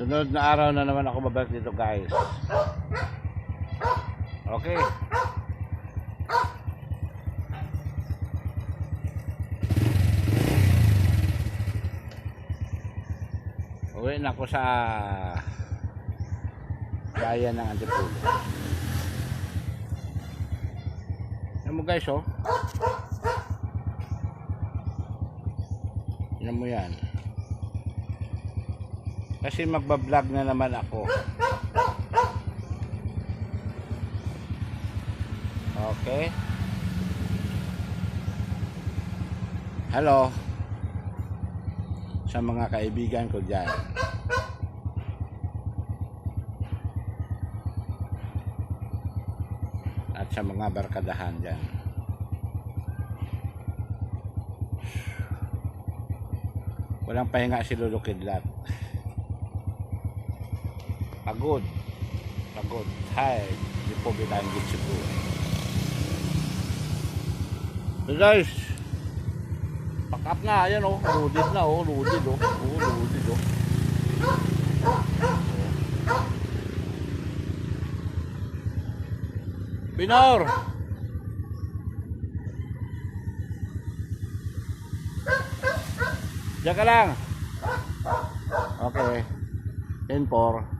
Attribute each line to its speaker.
Speaker 1: Sunod na araw na naman ako babalik dito guys. Okay. Uwi na ako sa bayan ng Antipolo. Yan mo guys oh. Yan mo yan. Kasi magbablog na naman ako. Okay. Hello. Sa mga kaibigan ko dyan. At sa mga barkadahan dyan. Walang pahinga si Lolo Kidlat. Pagod. Pagod. Tired. Hindi po binanggit siguro. So guys, pack up na. Ayan oh. Loaded na oh. Loaded oh. Oh, loaded oh. Binor! Diyan ka lang. Okay. 10-4.